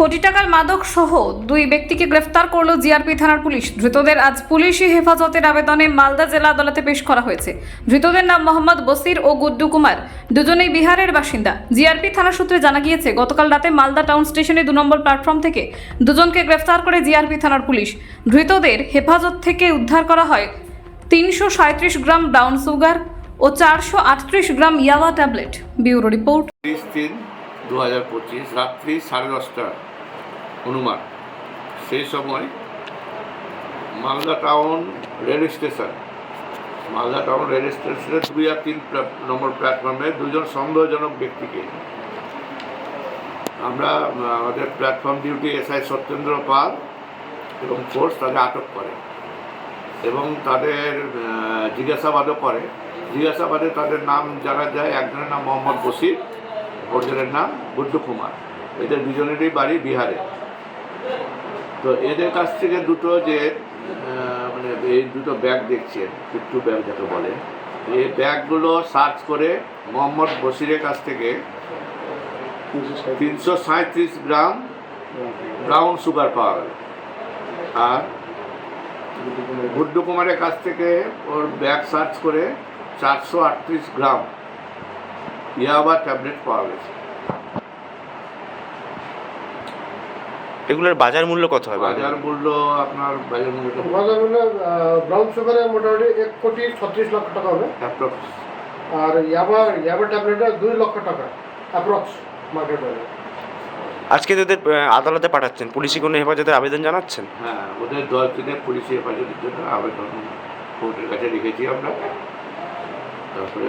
কোটি টাকার মাদক সহ দুই ব্যক্তিকে গ্রেফতার করল জিআরপি থানার পুলিশ। ধৃতদের আজ পুলিশি হেফাজতের আবেদনে মালদা জেলা আদালতে পেশ করা হয়েছে। ধৃতদের নাম মোহাম্মদ বসির ও গুড্ডু কুমার। দুজনেই বিহারের বাসিন্দা। জিআরপি থানা সূত্রে জানা গিয়েছে, গতকাল রাতে মালদা টাউন স্টেশনে দু নম্বর প্ল্যাটফর্ম থেকে দুজনকে গ্রেফতার করে জিআরপি থানার পুলিশ। ধৃতদের হেফাজত থেকে উদ্ধার করা হয় তিনশো গ্রাম ব্রাউন সুগার ও চারশো আটত্রিশ গ্রাম ইয়াবা ট্যাবলেট। Bureau report. দু হাজার পঁচিশ, রাত্রি সাড়ে দশটা অনুমান। সেই সময় Malda town rail station, Malda town rail স্টেশনের দুই আর তিন নম্বর প্ল্যাটফর্মে দুজন সন্দেহজনক ব্যক্তিকে। আমরা, আমাদের platform duty SI Satyendra Pal এবং ফোর্স তাদের আটক করে এবং তাদের জিজ্ঞাসাবাদও করে। জিজ্ঞাসাবাদে তাদের নাম জানা যায়, একজনের নাম মোহাম্মদ বসির অর্জনের নাম বুদ্ধ কুমার। এদের দুজনেরই বাড়ি বিহারে। তো এদের কাছ থেকে দুটো যে মানে এই দুটো ব্যাগ দেখছেন পিট্টু ব্যাগ যাকে বলে। এই ব্যাগগুলো সার্চ করে মোহাম্মদ বসিরের কাছ থেকে তিনশো সাঁত্রিশ গ্রাম ব্রাউন সুগার পাওয়া গেল। আর গুড্ডু কুমারের কাছ থেকে ওর ব্যাগ সার্চ করে চারশো আটত্রিশ গ্রাম ইয়াবা ট্যাবলেট পাওয়া গেছে। এগুলোর বাজার মূল্য কত হয় বাজার মূল্য আপনার বাজার মূল্য বাজার মূল্য ব্রাউন সুগারে মোটামুটি এক কোটি ছত্রিশ লক্ষ টাকা হবে। অ্যাপ্রক্স আর ইয়াবা ইয়াবা ট্যাবলেটে দুই লক্ষ টাকা অ্যাপ্রক্স মার্কেট ভ্যালু আজকে তোদের আদালতে পাঠাচ্ছেন পুলিশি কোনো হেফাজতে আবেদন জানাচ্ছেন? হ্যাঁ ওদের দশ দিনের পুলিশি হেফাজতের জন্য আবেদন কোর্টের কাছে রেখেছি আমরা। তারপরে